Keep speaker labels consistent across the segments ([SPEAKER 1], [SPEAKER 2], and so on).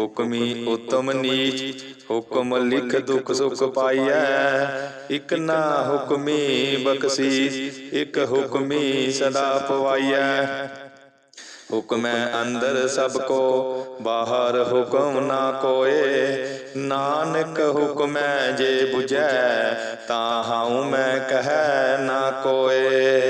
[SPEAKER 1] ਹੁਕਮੀ ਉਤਮ ਨੀਚ ਹੁਕਮ ਲਿਖ ਦੁਖ ਸੁਖ ਪਾਈਐ। ਇਕ ਨਾ ਹੁਕਮੀ ਬਖਸ਼ੀਸ ਇਕ ਹੁਕਮੀ ਸਦਾ ਪਵਾਈਐ। ਹੁਕਮੈ ਅੰਦਰ ਸਭ ਕੋ ਬਾਹਰ ਹੁਕਮ ਨਾ ਕੋਏ। ਨਾਨਕ ਹੁਕਮੈ ਜੇ 부ਜੈ ਤਾਂ ਹਾਉ ਮੈਂ ਕਹੈ ਨਾ ਕੋਏ।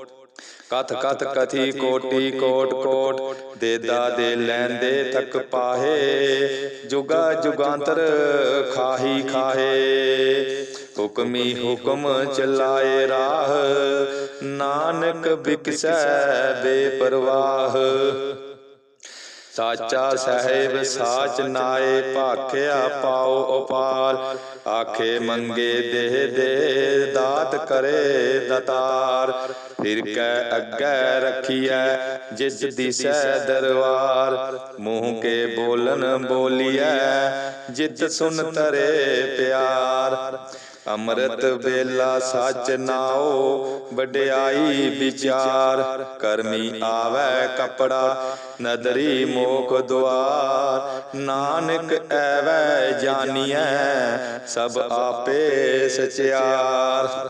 [SPEAKER 1] ਕਥ ਕਥ ਕਥੀ ਕੋਟੀ ਕੋਟ ਕੋਟ ਦੇਦਾ ਦੇ ਲੈਂਦੇ ਤੱਕ ਪਾਹੇ, ਜੁਗਾ ਜੁਗਾਂਤਰ ਖਾਹੀ ਖਾਹੇ। ਹੁਕਮੀ ਹੁਕਮ ਚਲਾਏ ਰਾਹ, ਨਾਨਕ ਬਿਕਸੈ ਬੇਪਰਵਾਹ। ਸਾਚਾ ਸਹਿਬ, ਸਾਚ ਨਾਏ, ਭਾਖਿਆ ਪਾਉ ਉਪਾਰ ਆਖੇ ਮੰਗੇ ਦੇ ਦੇ, ਦਾਤ ਕਰੇ ਦਤਾਰ। ਫਿਰ ਕੈ ਅੱਗੇ ਰਖੀਐ, ਜਿਸ ਦਿਸੈ ਦਰਬਾਰ। ਮੂੰਹ ਕੇ ਬੋਲਨ ਬੋਲੀਐ, ਜਿਤ ਸੁਨ ਤਰੇ ਪਿਆਰ। ਅੰਮ੍ਰਿਤ ਵੇਲਾ ਸੱਚ ਨਾਓ ਵਡਿਆਈ ਵਿਚਾਰ, ਕਰਮੀ ਆਵੈ ਕਪੜਾ, ਨਦਰੀ ਮੋਖ ਦੁਆਰ, ਨਾਨਕ ਐਵੈ ਜਾਣੀਐ ਸਭ ਆਪੇ ਸਚਿਆਰ।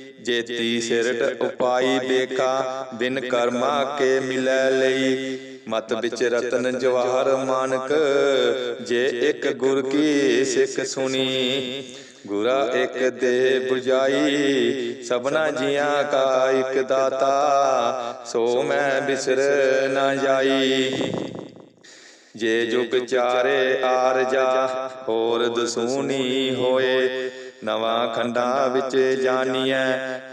[SPEAKER 1] ਜੇਤੀ ਸਿਰਟ ਉਪਾਈ ਬੇਕਾ, ਬਿਨ ਕਰਮਾ ਕੇ ਮਿਲੈ ਲਈ। ਮਤ ਵਿੱਚ ਰਤਨ ਜਵਾਹਰ ਮਾਨਕ, ਜੇ ਇੱਕ ਗੁਰ ਕੀ ਸਿੱਖ ਸੁਣੀ। ਗੁਰਾ ਇੱਕ ਦੇ 부ਜਾਈ ਸਭਨਾ ਜੀਆਂ ਕਾ ਇੱਕ ਦਾਤਾ। ਸੋ ਮੈਂ ਬਿਸਰ ਨਾ ਜਾਈ। ਜੇ ਜੁਗ ਚਾਰੇ ਆਰਜਾ ਹੋਰ ਦਸੂਨੀ ਹੋਏ। ਨਵਾਂ ਖੰਡਾ ਵਿੱਚ ਜਾਣੀਐ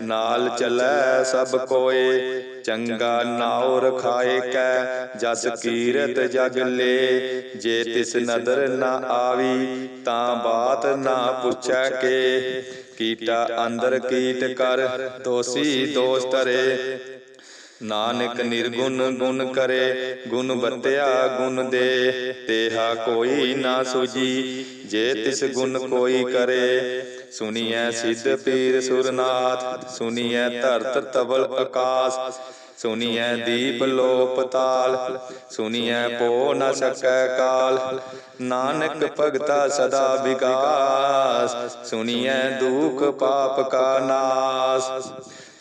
[SPEAKER 1] ਨਾਲ ਚੱਲੈ ਸਭ ਕੋਏ। ਚੰਗਾ ਨਾਉ ਰਖਾਏ ਕੈ ਜਸ ਕੀਰਤ ਜਗ ਲੇ। ਜੇ ਤਿਸ ਨਦਰ ਨਾ ਆਵੀ, ਤਾਂ ਬਾਤ ਨਾ ਪੁੱਛੈ ਕੇ। ਕੀਟਾ ਅੰਦਰ ਕੀਟ ਕਰ, ਦੋਸੀ ਦੋਸ ਤਰੇ ਨਾਨਕ ਨਿਰਗੁਣ ਗੁਣ ਕਰੇ, ਗੁਣ ਬਤਿਆ ਗੁਣ ਦੇ। ਤੇਹਾ ਕੋਈ ਨਾ ਸੁਜੀ ਜੇ ਤਿਸ ਗੁਣ ਕੋਈ ਕਰੇ ਸੁਨੀਐ ਸਿੱਧ ਪੀਰ ਸੁਰਨਾਥ ਸੁਨੀਐ ਧਰਤ ਤਵਲ ਆਕਾਸ ਸੁਨੀਐ ਦੀਪ ਲੋਪ ਤਾਲ ਸੁਨੀਐ ਪੋ ਨ ਸਕੈ ਕਾਲ ਨਾਨਕ ਭਗਤਾ ਸਦਾ ਵਿਕਾਸ ਸੁਨੀਐ ਦੁਖ ਪਾਪ ਕਾ ਨਾਸ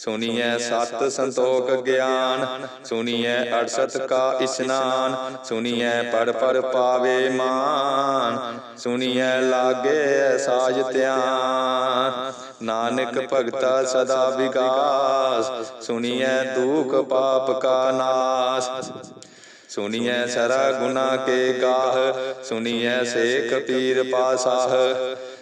[SPEAKER 1] ਸੁਨੀਐ ਸਤ ਸੰਤੋਖ ਗਿਆਨ ਸੁਨੀਐ ਅੜਸਤ ਕਾ ਇਸਨਾਨ ਸੁਨੀਐ ਪੜ ਪੜ ਪਾਵੇ ਮਾਨ ਸੁਨੀਐ ਲਾਗੇ ਸਾਜ ਧਿਆਨ ਨਾਨਕ ਭਗਤਾ ਸਦਾ ਵਿਗਾਸ ਸੁਨੀਐ ਦੁਖ ਪਾਪ ਕਾ ਨਾਸ ਸੁਨੀਐ ਸਰਾ ਗੁਨਾ ਕੇ ਗਾਹ ਸੁਨੀਐ ਸੇਖ ਪੀਰ ਪਾਸਾਹ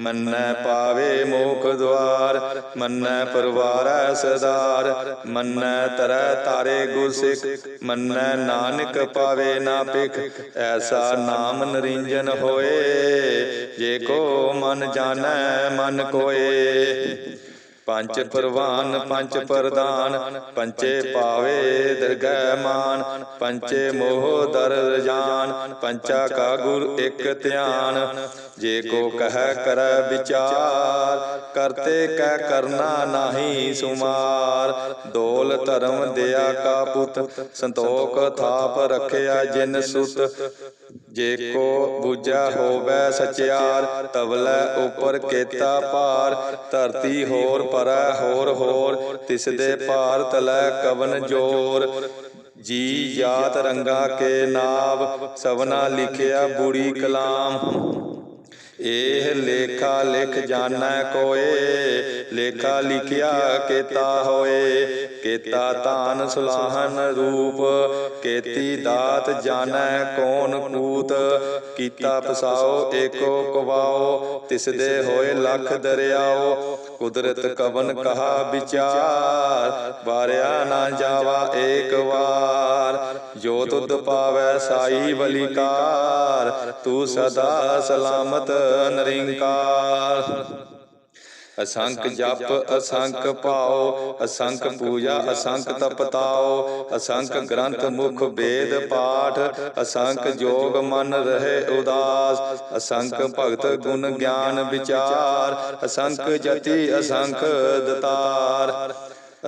[SPEAKER 1] ਮੰਨੈ ਪਾਵੇ ਮੋਖ ਦਵਾਰ ਮੰਨੈ ਪਰਵਾਰੈ ਸਦਾਰ, ਮੰਨੈ ਤਰੈ ਤਾਰੇ ਗੁਰ ਸਿੱਖ ਮੰਨੈ ਨਾਨਕ ਪਾਵੇ ਨਾ ਪਿਖ ਐਸਾ ਨਾਮ ਨਰਿੰਜਨ ਹੋਏ, ਜੇ ਕੋ ਮਨ ਜਾਣੈ, ਮਨ ਕੋਏ। ਪੰਜ ਪ੍ਰਵਾਨ ਪੰਜ ਪ੍ਰਦਾਨ, ਪੰਚੇ ਪਾਵੇ ਦਰਗਹਿ ਮਾਨ, ਪੰਚੇ ਮੋਹ ਦਰ ਜਾਨ, ਪੰਚਾ ਕਾ ਗੁਰ ਇੱਕ ਧਿਆਨ। ਜੇ ਕੋ ਕਹਿ ਕਰ ਵਿਚਾਰ, ਕਰਤੇ ਕਹਿ ਕਰਨਾ ਨਾਹੀ ਸੁਮਾਰ। ਦੋਲ ਧਰਮ ਦਿਆ ਕਾ ਪੁੱਤ, ਸੰਤੋਖ ਥਾਪ ਰਖਿਆ ਜਿਨ ਸੁਤ। ਜੇ ਕੋ ਬੁਝਾ ਹੋਵੇ ਸਚਿਆਰ, ਤਵਲੇ ਉਪਰ ਕੇਤਾ ਭਾਰ। ਧਰਤੀ ਹੋਰ ਪਰੈ ਹੋਰ ਹੋਰ, ਤਿਸ ਦੇ ਭਾਰ ਤਲੈ ਕਵਨ ਜੋਰ। ਜੀ ਜਾਤ ਰੰਗਾ ਕੇ ਨਾਵ ਸਵਨਾ ਲਿਖਿਆ ਬੁੜੀ ਕਲਾਮ। ਇਹ ਲੇਖਾ ਲਿਖ ਜਾਣੈ ਕੋਏ, ਲੇਖਾ ਲਿਖਿਆ ਕੇਤਾ ਹੋਏ। ਕੇਤਾ ਤਾਨ ਸੁਲਾਹਨ ਰੂਪ, ਕੇਤੀ ਦਾਤ ਜਾਣੈ ਕੌਣ ਕੂਤ। ਕੀਤਾ ਫਸਾਓ ਏਕੋ ਕਵਾਓ ਤਿਸ ਦੇ ਹੋਏ ਲੱਖ ਦਰਿਆਓ। ਕੁਦਰਤ ਕਵਨ ਕਹਾ ਵਿਚਾਰ, ਵਾਰਿਆ ਨਾ ਜਾਵਾ ਏਕ ਵਾਰ। ਜੋ ਤੁਧ ਪਾਵੈ ਸਾਈ ਬਲਿਕਾਰ ਤੂੰ ਸਦਾ ਸਲਾਮਤ ਨਰਿੰਕਾਰ। ਅਸੰਖ ਜਪ ਅਸੰਖ ਪਾਓ ਅਸੰਖ ਪੂਜਾ ਅਸੰਖ ਤਪਤਾਓ ਅਸੰਖ ਗ੍ਰੰਥ ਮੁਖ ਵੇਦ ਪਾਠ ਅਸੰਖ ਜੋਗ ਮਨ ਰਹੇ ਉਦਾਸ ਅਸੰਖ ਭਗਤ ਗੁਣ ਗਿਆਨ ਵਿਚਾਰ ਅਸੰਖ ਜਤੀ ਅਸੰਖ ਦਤਾਰ।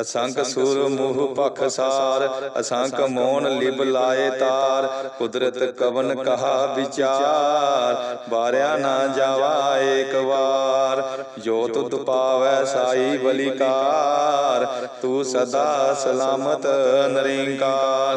[SPEAKER 1] ਅਸੰਖ ਸੁਰ ਮੋਹ ਪਖਸਾਰ ਅਸੰਖ ਮੋਨ ਲਿਬ ਲਾਏ ਤਾਰ ਕੁਦਰਤ ਕਵਨ ਕਹਾ ਵਿਚਾਰ ਬਾਰਿਆ ਨਾ ਜਾਵਾ ਏਕ ਵਾਰ ਜੋ ਤੁਧ ਪਾਵੈ ਸਾਈ ਬਲਿਕਾਰ ਤੂੰ ਸਦਾ ਸਲਾਮਤ ਨਰਿੰਕਾਰ।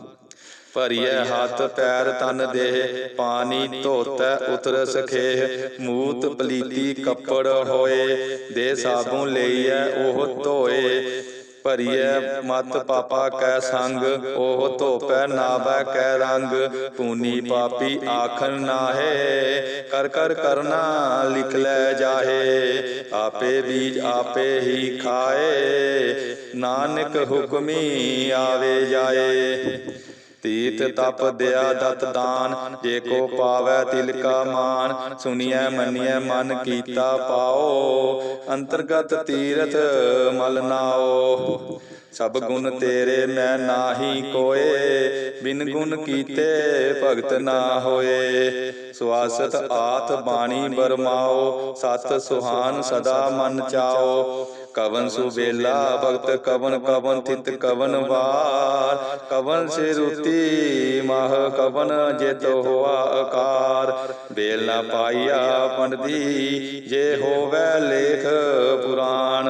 [SPEAKER 1] ਭਰੀਏ ਹੱਥ ਪੈਰ ਤਨ ਦੇ ਪਾਣੀ ਧੋਤੈ ਉਤਰ ਸਖੇ। ਮੂਤ ਪਲੀਤੀ ਕੱਪੜ ਹੋਏ। ਦੇ ਸਾਬੂ ਲਈਐ ਉਹ ਧੋਏ। ਭਰੀਏ ਮਤ ਪਾਪਾ ਕੈ ਸੰਗ ਉਹ ਧੋਪੈ ਨਾਵੈ ਕੈ ਰੰਗ। ਪੂਨੀ ਪਾਪੀ ਆਖਨ ਨਾਹੇ ਕਰ ਕਰ ਕਰਨਾ ਲਿਖ ਲੈ ਜਾਹੇ। ਆਪੇ ਬੀਜ ਆਪੇ ਹੀ ਖਾਏ। ਨਾਨਕ ਹੁਕਮੀ ਆਵੇ ਜਾਏ। ਤੀਤ ਤਪ ਦਿਆ ਦਤ ਦਾਨ ਜੇ ਕੋ ਪਾਵੈ ਤਿਲ ਕਾ ਮਾਨ ਸੁਣੀਐ ਮੰਨੀਐ ਮਨ ਕੀਤਾ ਪਾਓ ਅੰਤਰਗਤ ਤੀਰਥ ਮਲ ਨਾਓ ਸਭ ਗੁਣ ਤੇਰੇ ਮੈਂ ਨਾਹੀ ਕੋਏ ਬਿਨ ਗੁਣ ਕੀਤੇ ਭਗਤ ਨਾ ਹੋਏ। ਸਵਾਸਤ ਆਤ ਬਾਣੀ ਬਰਮਾਓ ਸਤ ਸੁਹਾਨ ਸਦਾ ਮਨ ਚਾਓ। ਕਵਨ ਸੁਬੇਲਾ ਭਗਤ ਕਵਨ ਕਵਨ ਥਿਤ ਕਵਨ ਵਾਰ। ਕਵਨ ਸੇ ਰੁਤੀ ਮਹ ਕਵਨ ਜਿਤ ਹੋਆ ਆਕਾਰ ਬੇਲ ਨਾ ਪਾਈਆ ਪੰਡਦੀ ਜੇ ਹੋਵੇ ਲੇਖ ਪੁਰਾਣ।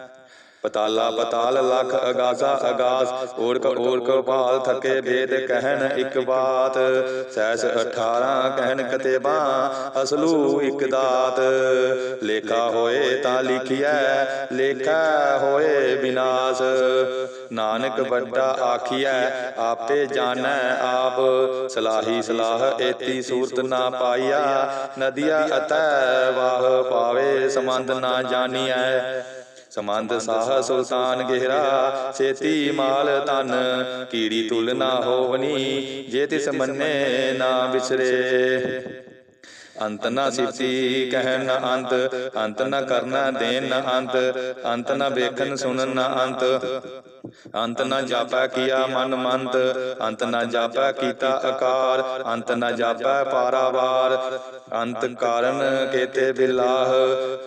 [SPEAKER 1] ਪਤਾਲਾ ਪਤਾਲ ਲਖ ਅਗਾਸਾ ਅਗਾਸ ਓੜਕ ਓੜਕ ਭਾਲ ਥਕੇ ਭੇਦ ਕਹਿਣ ਇੱਕ ਬਾਤ, ਸੈਸ 18 ਕਹਿਣ ਕਤੇਬਾ ਅਸਲੂ ਇੱਕ ਦਾਤ। ਲੇਖਾ ਹੋਏ ਤਾਂ ਲਿਖਿਐ, ਲੇਖਾ ਹੋਏ ਬਿਨਾਸ਼। ਨਾਨਕ ਵੱਡਾ ਆਖੀਐ, ਆਪੇ ਜਾਣੈ ਆਪ। ਸਲਾਹੀ ਸਲਾਹ ਏਤੀ ਸੂਰਤ ਨਾ ਪਾਈਆ, ਨਦੀਆ ਅਤੈ ਵਾਹ ਪਾਵੇ ਸਮੰਦ ਨਾ ਜਾਣੀਐ। ਸਮੰਦ ਸਾਹ ਸੁਲਤਾਨ ਗਹਿਰਾ ਛੇਤੀ ਮਾਲ ਤਨ ਕੀੜੀ ਤੁਲ ਨਾ ਹੋਵਨੀ ਜੇ ਤਿਸ ਮੰਨੇ ਨਾ ਵਿਸਰੇ। ਅੰਤ ਨਾ ਸਿਫਤੀ ਕਹਿਣ ਨਾ ਅੰਤ ਅੰਤ ਨਾ ਕਰਨਾ ਦੇਨ ਨਾ ਅੰਤ ਅੰਤ ਨਾ ਵੇਖਣ ਸੁਣਨ ਨਾ ਅੰਤ। ਅੰਤ ਨਾ ਜਾਪੈ ਕੀਆ ਮਨ ਮੰਤ ਅੰਤ ਨਾ ਜਾਪੈ ਕੀਤਾ ਆਕਾਰ ਅੰਤ ਨਾ ਜਾਪੈ ਪਾਰਾਵਾਰ। ਅੰਤ ਕਾਰਨ ਕੇਤੇ ਬਿਲਾਹ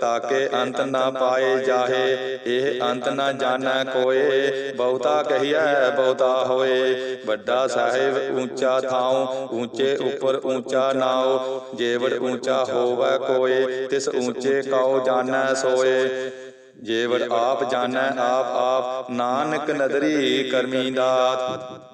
[SPEAKER 1] ਤਾਕੇ ਅੰਤ ਨਾ ਪਾਏ ਜਾਹੇ ਇਹ ਅੰਤ ਨਾ ਜਾਣੈ ਕੋਏ ਬਹੁਤਾ ਕਹੀਐ ਬਹੁਤਾ ਹੋਏ। ਵੱਡਾ ਸਾਹਿਬ ਉੱਚਾ ਥਾਉ ਉੱਚੇ ਉੱਪਰ ਉੱਚਾ ਨਾਉ। ਜੇਵੜ ਉੱਚਾ ਹੋਵੈ ਕੋਏ ਤਿਸ ਉੱਚੇ ਕਉ ਜਾਣੈ ਸੋਏ। ਜੇਵੜ ਆਪ ਜਾਣੈ ਆਪ ਆਪ ਨਾਨਕ ਨਦਰੀ ਕਰਮੀ ਦਾਤ।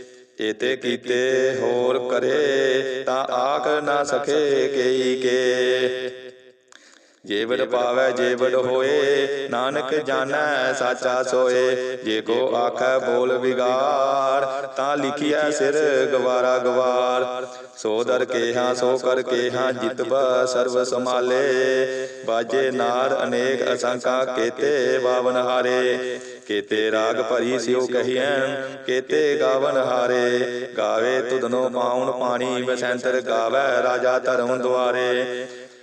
[SPEAKER 1] ਏਤੇ ਕੀਤੇ ਹੋਰ ਕਰੇ ਤਾਂ ਆਖ ਨਾ ਸਕੇ ਕਈ ਕੇ। ਜੇਵੜ ਪਾਵੈ ਜੇਵੜ ਹੋਏ ਨਾਨਕ ਜਾਣੈ ਸਾਚਾ ਸੋਏ। ਜੇ ਕੋ ਆਖੈ ਬੋਲ ਵਿਗਾੜ ਤਾਂ ਲਿਖਿਆ ਸਿਰ ਗਵਾਰਾ ਗਵਾਰ। ਸੋ ਦਰ ਕੇਹਾ ਸੋ ਕਰ ਕੇਹਾ ਜਿਤਬ ਸਰਬ ਸਮਾਲੇ ਬਾਜੇ ਨਾਰ ਅਨੇਕ ਅਸੰਕਾ ਕੇਤੇ ਬਾਵਨ ਹਾਰੇ। ਕੇਤੇ ਰਾਗ ਭਰੀ ਸਿਓ ਕਹੀਐ ਕੇਤੇ ਗਾਵਨ ਹਾਰੇ। ਗਾਵੇ ਤੁਧਨੋ ਪਾਉਣ ਪਾਣੀ ਬਸੰਤਰ ਗਾਵੇ ਰਾਜਾ ਧਰਮ ਦੁਆਰੇ।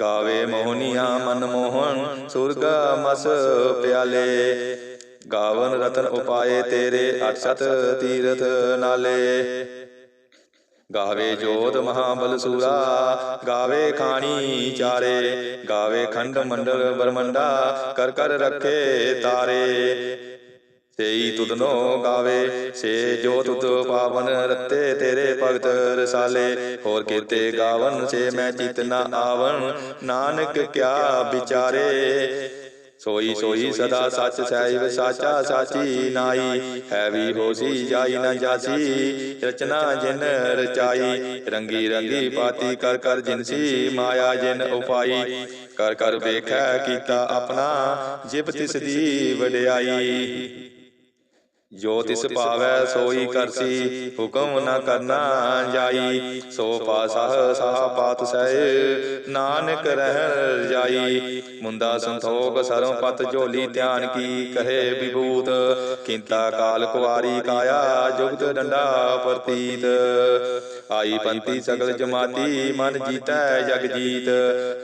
[SPEAKER 1] ਗਾਵੇ ਮੋਹਨੀਆਂ ਮਨ ਮੋਹਨ, ਸੁਰਗ ਮਸ ਪਿਆਲੇ। ਗਾਵਨ ਰਤਨ ਉਪਾਏ ਤੇਰੇ ਅਠਸਤ ਤੀਰਥ ਨਾਲੇ। ਗਾਵੇ ਜੋਤ ਮਹਾਬਲ ਸੂਰਾ, ਗਾਵੇ ਖਾਣੀ ਚਾਰੇ। ਗਾਵੇ ਖੰਡ ਮੰਡਲ ਬਰਮੰਡਾ, ਕਰ ਕਰ ਰੱਖੇ ਤਾਰੇ। ਸੇਈ ਤੁਧਨੋ ਗਾਵੇ ਸੇ ਜੋ ਤੁਧ ਪਾਵਨ ਰੱਤੇ ਤੇਰੇ ਭਗਤ ਰਸਾਲੇ। ਹੋਰ ਕੀਤੇ ਗਾਵਨ ਸੇ ਮੈਂ ਚਿਤ ਨਾ ਆਵਨ ਨਾਨਕ ਕਿਆ ਵਿਚਾਰੇ। ਸੋਈ ਸੋਈ ਸਦਾ ਸੱਚ ਸਹਿਬ ਸਾਚਾ ਸਾਚੀ ਨਾਈ। ਹੈ ਵੀ ਹੋਸੀ ਜਾਈ ਨਾ ਜਾਸੀ। ਰਚਨਾ ਜਿਨ ਰਚਾਈ। ਰੰਗੀ ਰੰਗੀ ਪਾਤੀ ਕਰ ਕਰ ਜਿਨਸੀ। ਮਾਇਆ ਜਿਨ ਉਪਾਈ। ਕਰ ਕਰ ਵੇਖੈ ਕੀਤਾ ਆਪਣਾ। ਜਿਬ ਤਿਸ ਦੀ ਵਡਿਆਈ। ਜੋ ਤਿਸ ਭਾਵੈ ਸੋਈ ਕਰਸੀ ਹੁਕਮ ਨਾ ਕਰਨਾ ਜਾਈ। ਸੋ ਪਾਸਹ ਸਾਹ। ਪਾਤ ਸਹਿ। ਨਾਨਕ ਰਹਿ ਜਾਈ। ਮੁੰਦਾ ਸੰਤੋਖ ਸਰਮ ਪਤ ਝੋਲੀ ਧਿਆਨ ਕੀ ਕਹੇ ਵਿਭੂਤ। ਕਿੰਤਾ ਕਾਲ ਕੁਵਾਰੀ ਕਾਇਆ ਜੁਗਤ ਡੰਡਾ ਪ੍ਰਤੀਤ। ਆਈ ਪੰਤੀ ਸਗਲ ਜਮਾਤੀ ਮਨ ਜੀਤੈ ਜਗ ਜੀਤ।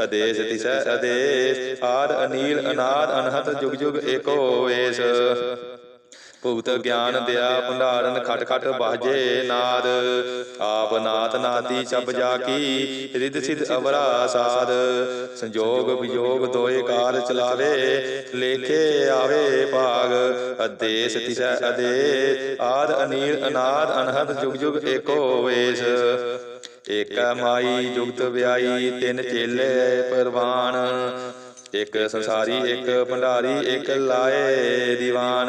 [SPEAKER 1] ਅਦੇਸ ਤਿਸੈ ਅਦੇਸ। ਆਦ ਅਨੀਲ ਅਨਾਦ ਅਨਹਤ ਜੁਗ ਜੁਗ ਏਕੋ ਵੇਸ ਭੁਗਤ ਗਿਆਨ ਦਿਆ, ਭੰਡਾਰਨ ਖਟ ਖਟ ਬਾਜੇ ਨਾਦ। ਆਪ ਨਾਤ ਨਾਤੀ ਸਭ ਜਾ ਕੀ ਰਿਦ ਸਿਧ ਅਵਰਾ ਸਾਧ ਸੰਜੋਗ ਵਿਜੋਗ ਦੋਏ ਕਾਰ ਚਲਾਵੇ, ਲੇਖੇ ਆਵੇ ਭਾਗ। ਅਦੇਸ ਤਿਸੈ ਅਦੇ ਆਦ ਅਨੀਲ ਅਨਾਦ, ਅਨਹਦ ਜੁਗ ਜੁਗ ਏਕੋ ਵੇਸ। ਏਕਾ ਮਾਈ ਜੁਗਤ ਵਿਆਈ, ਤਿੰਨ ਚੇਲੇ ਪਰਵਾਨ। ਇੱਕ ਸੰਸਾਰੀ, ਇੱਕ ਭੰਡਾਰੀ, ਇੱਕ ਲਾਏ ਦੀਵਾਨ।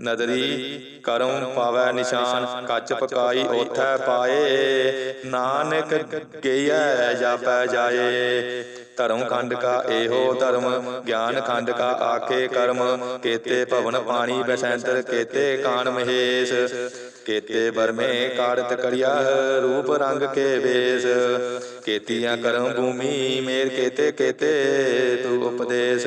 [SPEAKER 1] ਨਦਰੀ ਕਰਮ ਪਾਵੈ ਨਿਸ਼ਾਨ, ਕੱਚ ਪਕਾਈ ਓਥੈ ਪਾਏ। ਨਾਨਕ ਗਈਐ, ਜਾਪੈ ਜਾਏ। ਧਰਮ ਖੰਡ ਕਾ ਇਹੋ ਧਰਮ, ਗਿਆਨ ਖੰਡ ਕਾ ਆਖੇ ਕਰਮ। ਕੇਤੇ ਭਵਨ ਪਾਣੀ ਬਸੰਤਰ, ਕੇਤੇ ਕਾਨ ਮਹੇਸ਼। ਕੇਤੇ ਬਰਮੇ ਕਾੜਤ ਕੜਿਆ, ਰੂਪ ਰੰਗ ਕੇ ਵੇਸ। ਕੇਤੀਆਂ ਕਰਮ ਭੂਮੀ, ਮੇਰ ਕੇਤੇ ਕੇਤੇ, ਤੂ ਉਪਦੇਸ਼।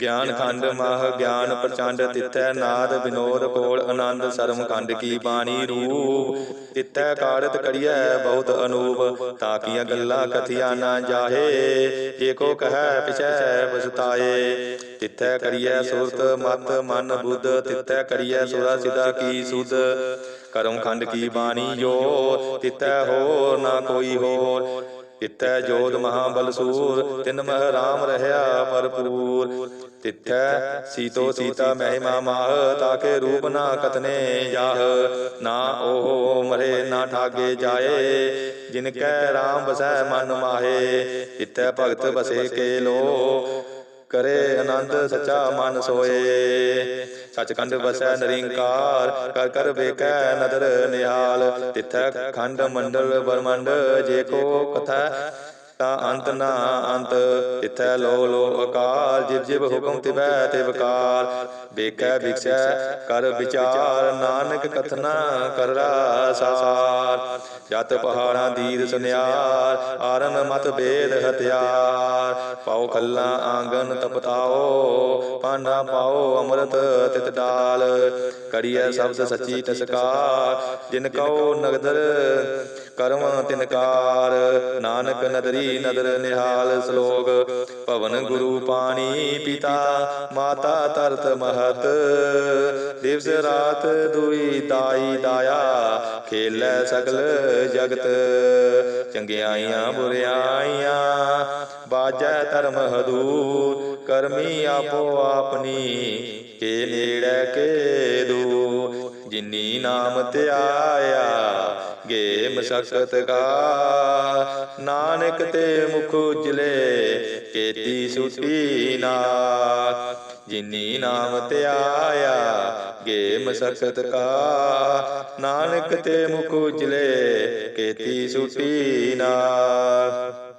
[SPEAKER 1] ਗਿਆਨ ਖੰਡ ਮਹ ਗਿਆਨ ਪ੍ਰਚੰਡ ਤਿੱਥੈ ਨਾਦ ਵਿਨੋਦ ਕੋਲ ਆਨੰਦ ਸਰਮ ਖੰਡ ਕੀ ਬਾਣੀ ਰੂਪ। ਤਿੱਥੈ ਕਾੜਤ ਕੜੀਐ ਬਹੁਤ ਅਨੂਪ। ਤਾਕੀਆਂ ਗੱਲਾਂ ਕਥਿਆ ਨਾ ਜਾਹੇ। ਏਕੋ ਕਹੈ ਪਿਛੈ ਬਸਤਾਏ ਤਿੱਥੈ ਕਰੀਐ ਸੁਰਤ ਮਤ ਮਨ ਬੁੱਧ। ਤਿੱਥੈ ਕਰੀਐ ਸੁਰਾ ਸਿਦਾ ਕੀ ਸੁਧ ਕਰਮ ਖੰਡ ਕੀ ਬਾਣੀ ਜੋ। ਤਿੱਥੈ ਹੋਰ ਨਾ ਕੋਈ ਹੋਰ। ਤਿੱਥੈ ਜੋਧ ਮਹਾਬਲ ਸੂਰ ਤਿਨ ਮਹ ਰਾਮ ਰਹਾ ਭਰਪੂਰ ਤਿੱਥੈ ਸੀਤੋ ਸੀਤਾ ਮਹਿਮਾ ਮਾਹ, ਤਾਕੇ ਰੂਪ ਨਾ ਕਤਨੇ ਜਾਹ। ਨਾ ਉਹ ਮਰੇ, ਨਾ ਠਾਗੇ ਜਾਏ ਜਿਨ ਕੈ ਰਾਮ ਬਸੈ ਮਨ ਮਾਹੇ। ਤਿੱਥੈ ਭਗਤ ਬਸੇ ਕੇ ਲੋ, ਕਰੇ ਆਨੰਦ ਸੱਚਾ ਮਨ ਸੋਏ। ਸਚਖੰਡ ਵਸੈ ਨਰਿੰਕਾਰ, ਕਰ ਕਰ ਵੇਖੈ ਨਦਰ ਨਿਹਾਲ। ਤਿਥੈ ਖੰਡ ਮੰਡਲ ਬਰਮੰਡ, ਜੇ ਕੋ ਕਥਾ ਤਾ ਅੰਤ ਨਾ ਅੰਤ ਤਿਥੈ ਲੋ ਲੋ ਅਕਾਲ, ਜਿਵ ਜਿਵ ਹੁਕਮ ਤਿਵੈ ਤਿਵਕਾਰ ਵੇਖੈ, ਵਿਖਸੈ, ਕਰ ਵਿਚਾਰ, ਨਾਨਕ ਕਥਨਾ ਕਰਰਾ ਸਾਰ ਜਤ ਪਹਾੜਾਂ ਦੀਦ ਸੁਨਿਆਰ ਆਰਨ ਮਤ ਬੇਦ ਹਥਿਆਰ। ਪਾਉ ਖੱਲਾ ਆਂਗਨ ਤਪਤਾਓ ਪਾਣਾ ਪਾਓ ਅੰਮ੍ਰਿਤ ਤਿਤ ਡਾਲ। ਕਰੀਐ ਸਬਦ ਸੱਚੀ ਤਸਕਾਰ, ਜਿਨ ਕਉ ਨਗਦਰ ਕਰਮ ਤਿਨਕਾਰ ਨਾਨਕ ਨਦਰੀ ਨਦਰ ਨਿਹਾਲ ਸ਼ਲੋਕ। ਭਵਨ ਗੁਰੂ ਪਾਣੀ ਪਿਤਾ, ਮਾਤਾ ਤਰਤ ਮਹਤ। ਦਿਵਸ ਰਾਤ ਦੁਈ ਦਾਈ ਦਾਇਆ, ਖੇਲੇ ਸਗਲ ਜਗਤ। ਚੰਗਿਆਈਆਂ ਬੁਰਿਆਈਆਂ, ਬਾਜੈ ਧਰਮ ਹਦੂਰ। ਕਰਮੀ ਆਪੋ ਆਪਣੀ, ਕੇ ਨੇੜੇ ਕੇ ਦੂਰ। ਜਿਨੀ ਨਾਮ ਧਿਆਇਆ ਗੇ ਮਸਕਤ ਕਾ ਨਾਨਕ ਤੇ ਮੁਖ ਉਜਲੇ, ਕੇਤੀ ਸੁਟੀ ਨਾਥ ਜਿਨੀ ਨਾਮ ਧਿਆਇਆ ਗੇ ਮਸਕਤ ਕਾ। ਨਾਨਕ ਤੇ ਮੁਖ ਉਜਲੇ, ਕੇਤੀ ਸੁਟੀ ਨਾਥ